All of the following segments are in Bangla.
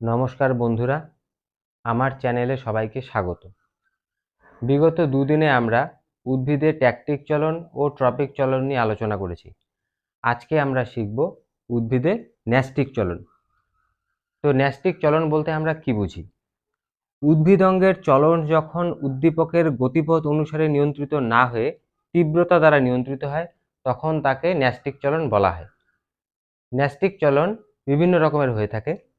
নমস্কার বন্ধুরা, আমার চ্যানেলে সবাইকে স্বাগত। বিগত দুদিনে আমরা উদ্ভিদের ট্যাকটিক চলন ও ট্রপিক চলন নিয়ে আলোচনা করেছি। আজকে আমরা শিখব উদ্ভিদের ন্যাস্টিক চলন। তো ন্যাস্টিক চলন বলতে আমরা কি বুঝি? উদ্ভিদ অঙ্গের চলন যখন উদ্দীপকের গতিপথ অনুসারে নিয়ন্ত্রিত না হয়ে তীব্রতা দ্বারা নিয়ন্ত্রিত হয়, তখন তাকে ন্যাস্টিক চলন বলা হয়। ন্যাস্টিক চলন বিভিন্ন রকমের হয়ে থাকে।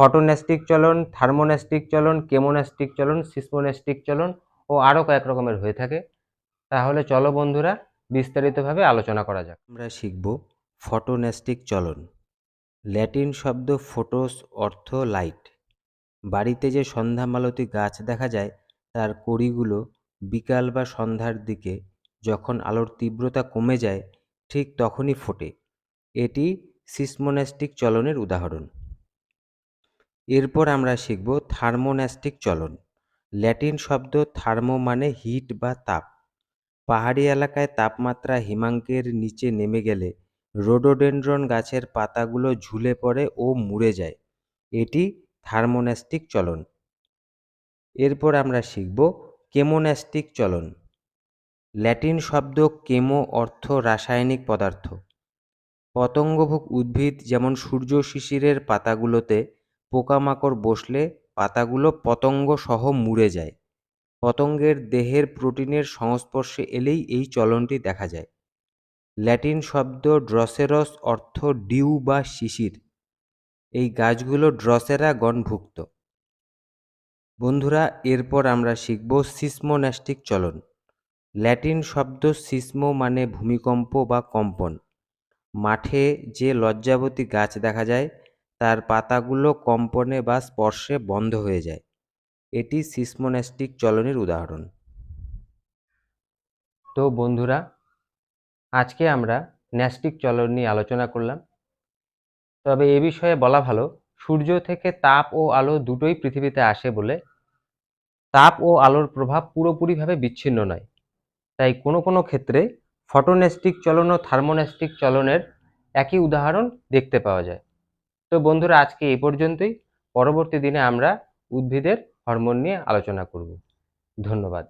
ফটোন্যাস্টিক চলন থার্মোন্যাস্টিক চলন কেমোন্যাস্টিক চলন সিসমোন্যাস্টিক চলন ও আরও কয়েক রকমের হয়ে থাকে। তাহলে চলো বন্ধুরা, বিস্তারিতভাবে আলোচনা করা যাক। আমরা শিখব ফটোন্যাস্টিক চলন। ল্যাটিন শব্দ ফোটোস, অর্থ লাইট। বাড়িতে যে সন্ধ্যা মালতী গাছ দেখা যায়, তার কড়িগুলো বিকাল বা সন্ধ্যার দিকে যখন আলোর তীব্রতা কমে যায়, ঠিক তখনই ফোটে। এটি সিসমোন্যাস্টিক চলনের উদাহরণ। এরপর আমরা শিখব থার্মোন্যাস্টিক চলন। ল্যাটিন শব্দ থার্মো মানে হিট বা তাপ। পাহাড়ি এলাকায় তাপমাত্রা হিমাঙ্কের নিচে নেমে গেলে রোডোডেন্ড্রন গাছের পাতাগুলো ঝুলে পড়ে ও মুড়ে যায়। এটি থার্মোন্যাস্টিক চলন। এরপর আমরা শিখব কেমোন্যাস্টিক চলন। ল্যাটিন শব্দ কেমো অর্থ রাসায়নিক পদার্থ। পতঙ্গভোগ উদ্ভিদ যেমন সূর্য শিশিরের পাতাগুলোতে পোকামাকড় বসলে পাতাগুলো পতঙ্গ সহ মুড়ে যায়। পতঙ্গের দেহের প্রোটিনের সংস্পর্শে এলেই এই চলনটি দেখা যায়। ল্যাটিন শব্দ ড্রসেরস অর্থ ডিউ বা শিশির। এই গাছগুলো ড্রসেরা গণভুক্ত। বন্ধুরা, এরপর আমরা শিখব সিসমোন্যাস্টিক চলন। ল্যাটিন শব্দ সিসমো মানে ভূমিকম্প বা কম্পন। মাঠে যে লজ্জাবতী গাছ দেখা যায় তার পাতাগুলো কম্পনে বা স্পর্শে বন্ধ হয়ে যায়। এটি সিসমোন্যাস্টিক চলনের উদাহরণ। তো বন্ধুরা, আজকে আমরা ন্যাস্টিক চলন নিয়ে আলোচনা করলাম। তবে এ বিষয়ে বলা ভালো, সূর্য থেকে তাপ ও আলো দুটোই পৃথিবীতে আসে বলে তাপ ও আলোর প্রভাব পুরোপুরিভাবে বিচ্ছিন্ন নয়। তাই কোনো কোনো ক্ষেত্রে ফটোনেস্টিক চলন ও থার্মোন্যাস্টিক চলনের একই উদাহরণ দেখতে পাওয়া যায়। তো বন্ধুরা আজকে এই পর্যন্তই। পরবর্তী দিনে আমরা উদ্ভিদের হরমোন নিয়ে আলোচনা করব। ধন্যবাদ।